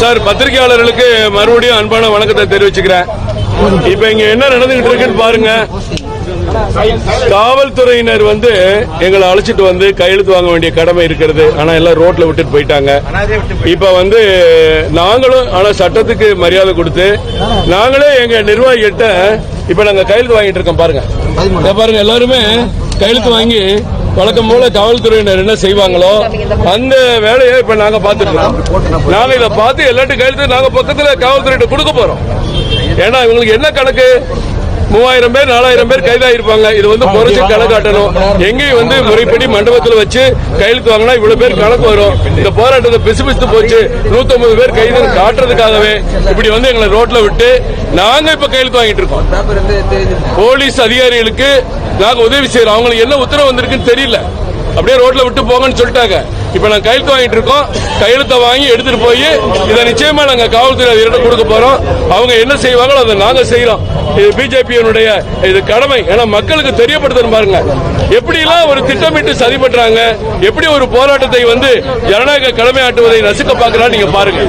Sir பத்திரிகையாளர்களுக்கு மறுபடியும் அன்பான வணக்கத்தை தெரிவிச்சுக்கிறேன். இப்ப இங்க என்ன நடந்துகிட்டு இருக்குன்னு பாருங்க. காவல்துறையினர் வந்து எங்களை அழைச்சிட்டு வந்து கையெழுத்து வாங்க வேண்டிய கடமை இருக்கிறது. ஆனா எல்லாம் ரோட்ல விட்டுட்டு போயிட்டாங்க. இப்ப வந்து நாங்களும் ஆனா சட்டத்துக்கு மரியாதை கொடுத்து நாங்களே எங்க நிர்வாகிகிட்ட இப்ப நாங்க கையெழுத்து வாங்கிட்டு இருக்கோம் பாருங்க. பாருங்க எல்லாருமே கையெழுத்து வாங்கி வழக்கம் போல காவல்துறையினர் என்ன செய்வாங்களோ அந்த வேலையை இப்ப நாங்க பார்த்துட்டு இருக்கோம் நாங்க இதை பார்த்து எல்லாத்தையும் கையெழுத்து நாங்க பக்கத்துல காவல்துறையிட்ட கொடுக்க போறோம். ஏன்னா இவங்களுக்கு என்ன கணக்கு? மூவாயிரம் பேர் நாலாயிரம் பேர் கைதாயிருப்பாங்க. இது வந்து குறைச்சு கணக்காட்டணும். எங்கேயும் வந்து முறைப்படி மண்டபத்தில் வச்சு கையெழுத்து வாங்கினா இவ்வளவு பேர் கணக்கு வரும். இந்த போராட்டத்தை பிசுபிசுத்து போச்சு. நூத்தொன்பது பேர் கைது காட்டுறதுக்காகவே இப்படி வந்து எங்களை ரோட்ல விட்டு நாங்க இப்ப கையெழுத்து வாங்கிட்டு இருக்கோம். போலீஸ் அதிகாரிகளுக்கு நாங்க உதவி செய்யறோம். அவங்களுக்கு என்ன உத்தரவு வந்திருக்குன்னு தெரியல. அப்படியே ரோட்ல விட்டு போங்கன்னு சொல்லிட்டாங்க. இப்ப நாங்க கையெழுத்து வாங்கிட்டு இருக்கோம். கையெழுத்தை வாங்கி எடுத்துட்டு போய் இதை நிச்சயமா நாங்க காவல்துறை அதிகாரிகிட்ட கொடுக்க போறோம். அவங்க என்ன செய்வாங்களோ அதை நாங்க செய்யறோம் இது பிஜேபியினுடைய இது கடமை. ஏன்னா மக்களுக்கு தெரியப்படுத்தணும் பாருங்க. எப்படி எல்லாம் ஒரு திட்டமிட்டு சதி பண்றாங்க எப்படி ஒரு போராட்டத்தை வந்து ஜனநாயக கடமையாட்டுவதை ரசிக்க பாக்குறான்னு நீங்க பாருங்க.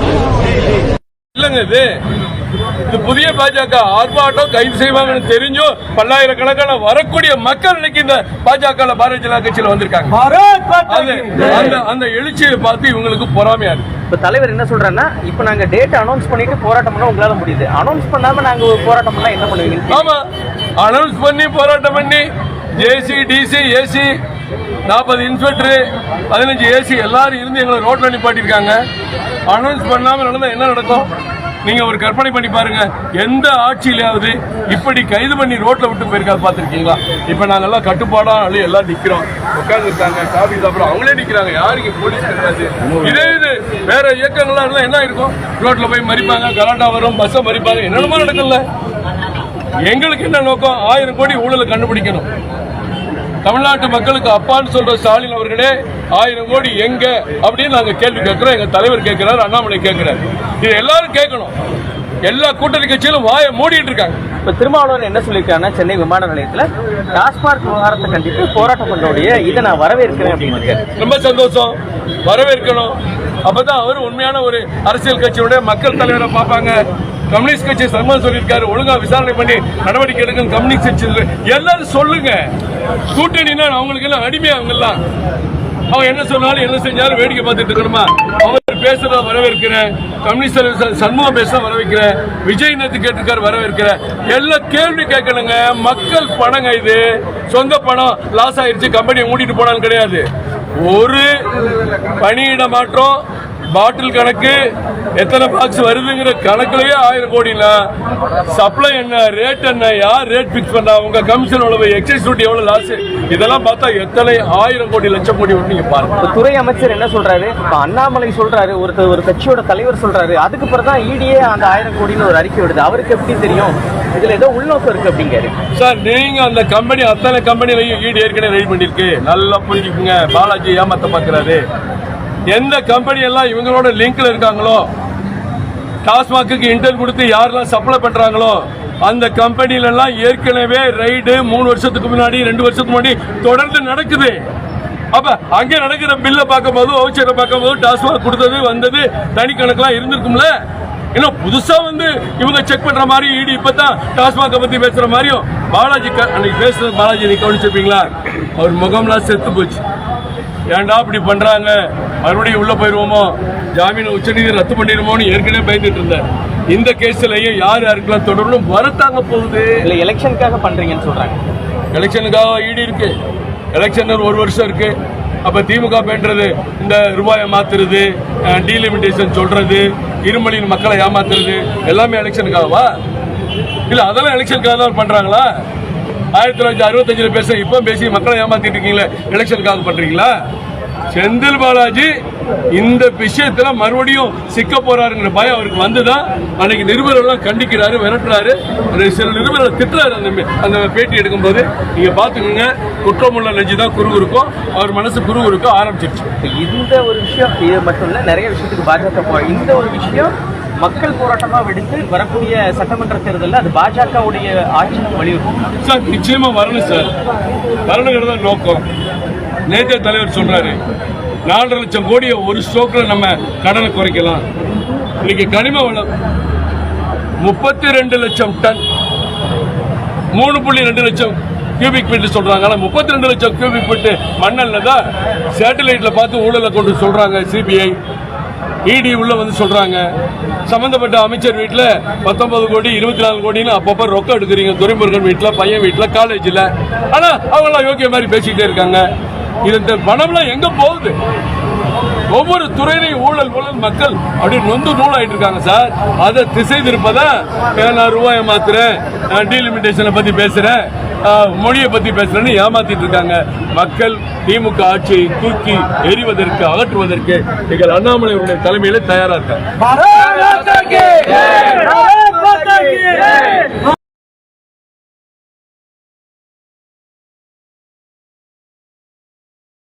இல்லங்க இது. இது புதிய பாஜக ஆர்ப்பாட்டம் கைது செய்வாங்கன்னு தெரிஞ்சும் பல்லாயிரக்கணக்கான வரக்கூடிய மக்கள் இன்னைக்கு இந்த பாஜக பாரதிய ஜனதா கட்சியில வந்திருக்காங்க. அந்த அந்த எழுச்சியை பார்த்து இவங்களுக்கு பொறாமையா இருக்கு. இப்ப தலைவர் என்ன சொல்றாருன்னா இப்ப நாங்க டேட் அனௌன்ஸ் பண்ணிட்டு போராட்டம் பண்ண உங்களால முடியுது. அனௌன்ஸ் பண்ணாம நாங்க போராட்டம் பண்ணா என்ன பண்ணுவீங்க? ஆமா அனௌன்ஸ் பண்ணி போராட்டம் பண்ணி ஜேசி டிசி ஏசி நாற்பது இன்ஸ்பெக்டர் பதினஞ்சு ஏசி எல்லாரும் இருந்து எங்களை ரோட்ல நிப்பாட்டிருக்காங்க அனௌன்ஸ் பண்ணாம நடந்தா என்ன நடக்கும்? நீங்க ஒரு கற்பனை பண்ணி பாருங்க. எந்த ஆட்சியிலாவது இப்படி கைது பண்ணி ரோட்ல விட்டு போயிருக்காது பாத்திருக்கீங்களா இப்ப நாங்க எல்லாம் கட்டுப்பாடா அள்ளி எல்லாம் நிக்கிறோம். உட்கார்ந்து இருக்காங்க காபி சாப்பிடும் அவங்களே நிக்கிறாங்க. யாருக்கு போலீஸ் கிடையாது. இதே இது. வேற இயக்கங்கள்லாம் இருந்தால் என்ன இருக்கும்? ரோட்ல போய் மறிப்பாங்க கலாண்டா வரும் பஸ்ஸை மறிப்பாங்க. என்னென்னமோ நடக்கல எங்களுக்கு என்ன நோக்கம்? ஆயிரம் கோடி ஊழலை கண்டுபிடிக்கணும். தமிழ்நாட்டு மக்களுக்கு அப்பான்னு சொல்ற ஸ்டாலின் அவர்களே ஆயிரம் கோடி எங்க அப்படின்னு நாங்க கேள்வி கேட்கிறோம். எங்க தலைவர் கேட்கிறாரு அண்ணாமலை கேட்கிறாரு. இது எல்லாரும் கேட்கணும். எல்லா கூட்டணி கட்சியிலும் வாயை மூடிட்டு இருக்காங்க. இப்ப திருமாவளவன் என்ன சொல்லியிருக்காருன்னா சென்னை விமான நிலையத்துல டாஸ்மாக் விவகாரத்தை கண்டித்து போராட்டம் பண்ணக்கூடிய இதை நான் வரவேற்கிறேன் அப்படின்னு ரொம்ப சந்தோஷம். வரவேற்கணும். அப்பதான் அவர் உண்மையான ஒரு அரசியல் கட்சியுடைய மக்கள் தலைவரை பார்ப்பாங்க. கம்யூனிஸ்ட் கட்சி சர்மன் சொல்லியிருக்காரு ஒழுங்கா விசாரணை பண்ணி நடவடிக்கை எடுக்க கம்யூனிஸ்ட் கட்சி எல்லாரும் சொல்லுங்க. கூட்டணினா அவங்களுக்கு எல்லாம் அடிமை அவங்க எல்லாம் அவங்க என்ன சொன்னாலும் என்ன செஞ்சாலும் வேடிக்கை பார்த்துட்டு இருக்கணுமா? அவர் பேசுறத வரவேற்கிறேன். கம்யூனிஸ்ட் சண்முக சண்முகம் பேச வரவேற்கிறேன். விஜய் நேத்து கேட்டிருக்காரு வரவேற்கிறேன். எல்லா கேள்வி கேட்கணுங்க. மக்கள் பணங்க இது. சொந்த பணம் லாஸ் ஆயிடுச்சு கம்பெனியை மூடிட்டு போனாலும் கிடையாது. ஒரு பணியிட மாற்றம் பாட்டில் கணக்கு எத்தனை பாக்ஸ் வருதுங்கிற கணக்குலயே ஆயிரம் கோடினா. சப்ளை என்ன ரேட் என்ன யார் ரேட் பிக்ஸ் பண்ணா உங்க கமிஷன் எவ்வளவு எக்ஸைஸ் டியூட்டி எவ்வளவு லாஸ் இதெல்லாம் பார்த்தா எத்தனை ஆயிரம் கோடி லட்சம் கோடி நீங்க பாருங்க. துறை அமைச்சர் என்ன சொல்றாரு? அண்ணாமலை சொல்றாரு ஒருத்தர் ஒரு கட்சியோட தலைவர் சொல்றாரு. அதுக்கு பிறகு தான் இடியே அந்த ஆயிரம் கோடின்னு ஒரு அறிக்கை விடுது அவருக்கு எப்படி தெரியும்? இதுல ஏதோ உள்நோக்கம் இருக்கு அப்படிங்காரு சார் நீங்க அந்த கம்பெனி அத்தனை கம்பெனிலையும் ஈடு ஏற்கனவே ரெடி பண்ணிருக்கு நல்லா புரிஞ்சுக்குங்க. பாலாஜி ஏமாத்த பாக்குறாரு. எந்த கம்பெனி எல்லாம் இவங்களோட லிங்க்ல இருக்காங்களோ டாஸ்மாக்கு இன்டர் கொடுத்து யாரெல்லாம் சப்ளை பண்றாங்களோ அந்த கம்பெனில எல்லாம் ஏற்கனவே ரைடு மூணு வருஷத்துக்கு முன்னாடி ரெண்டு வருஷத்துக்கு முன்னாடி தொடர்ந்து நடக்குது. அப்ப அங்க நடக்கிற பில்ல பார்க்கும்போது வவுச்சரை பார்க்கும்போது டாஸ்மாக் கொடுத்தது வந்தது தனி கணக்கெல்லாம் இருந்திருக்கும்ல. இன்னும் புதுசா வந்து இவங்க செக் பண்ற மாதிரி ஈடு இப்பதான் டாஸ்மாக பத்தி பேசுற மாதிரியும் பாலாஜி அன்னைக்கு பேசுறது பாலாஜி நீ கவனிச்சிருப்பீங்களா? அவர் முகம்லாம் செத்து போச்சு. ஏன்டா இப்படி பண்றாங்க? மறுபடியும் உள்ள போயிருவோமோ? ஜாமீன் உச்சநீதி ரத்து பண்ணிடுமோன்னு ஏற்கனவே பயந்துட்டு இருந்தார் இந்த கேஸ்லயும் யார் யாருக்கெல்லாம் தொடரணும் வரத்தாங்க போகுது. இல்ல எலெக்ஷனுக்காக பண்றீங்கன்னு சொல்றாங்க. எலெக்ஷனுக்காக ஈடு இருக்கு. எலெக்ஷன் ஒரு வருஷம் இருக்கு. அப்ப திமுக பண்றது இந்த ரூபாயை மாத்துறது டீலிமிட்டேஷன் சொல்றது இருமொழியின் மக்களை ஏமாத்துறது எல்லாமே எலெக்ஷனுக்காகவா? இல்ல அதெல்லாம் எலெக்ஷனுக்காக தான் பண்றாங்களா? ஆயிரத்தி தொள்ளாயிரத்தி அறுபத்தஞ்சுல பேச இப்ப பேசி மக்களை ஏமாத்திட்டு இருக்கீங்களே எலெக்ஷனுக்காக பண்றீங்களா? செந்தில் பாலாஜி இந்த விஷயத்துல மறுபடியும் சிக்க போறாருங்கிற பயம் அவருக்கு வந்துதான். அன்னைக்கு நிருபர் எல்லாம் கண்டிக்கிறாரு விரட்டுறாரு. சில நிருபர்கள் திட்டுறாரு அந்த அந்த பேட்டி எடுக்கும்போது. நீங்க பாத்துக்கோங்க குற்றமுள்ள நெஞ்சு தான் குரு இருக்கும் அவர் மனசு குரு இருக்க ஆரம்பிச்சிருச்சு. இந்த ஒரு விஷயம் இது மட்டும் இல்ல நிறைய விஷயத்துக்கு பாஜக இந்த ஒரு விஷயம் மக்கள் போராட்டமா வெடித்து வரக்கூடிய சட்டமன்ற தேர்தலில் அது பாஜகவுடைய ஆட்சிக்கு வலியுறுத்தும் சார் நிச்சயமா வரணும் சார். வரணுங்கிறது நோக்கம். நேற்று தலைவர் சொல்றாரு நாலரை லட்சம் கோடியை ஒரு ஸ்ட்ரோக்ல நம்ம கடனை குறைக்கலாம். இன்னைக்கு கனிம வளம் முப்பத்தி ரெண்டு லட்சம் டன். மூணு புள்ளி ரெண்டு லட்சம் கியூபிக் ஃபீட் சொல்றாங்க. ஆனால் முப்பத்தி ரெண்டு லட்சம் கியூபிக் ஃபீட் மண்ணல்ல தான் சேட்டலைட்ல பார்த்து ஊழலை கொண்டு சொல்றாங்க சிபிஐ இடி உள்ள வந்து சொல்றாங்க. சம்பந்தப்பட்ட அமைச்சர் வீட்டில் பத்தொன்பது கோடி இருபத்தி நாலு கோடின்னு அப்பப்ப ரொக்கம் எடுக்கிறீங்க. துரைமுருகன் வீட்டில் பையன் வீட்டில் காலேஜில் ஆனால் அவங்களாம் யோக்கிய மாதிரி பேசிக்கிட்டே இருக்காங்க. இந்த பணம்லாம் எங்க போகுது? ஒவ்வொரு துறையிலையும் ஊழல் ஊழல் மக்கள் அப்படி நொந்து நூலாயிட்டு இருக்காங்க சார். அதை திசை திருப்பதா? நான் ரூபாயை மாத்துறேன். டீலிமிட்டேஷனை பத்தி பேசுறேன். மொழியை பத்தி பேசுறேன்னு ஏமாத்திட்டு இருக்காங்க. மக்கள் திமுக ஆட்சியை தூக்கி எறிவதற்கு அகற்றுவதற்கு எங்கள் அண்ணாமலை அவருடைய தலைமையில தயாரா இருக்காங்க.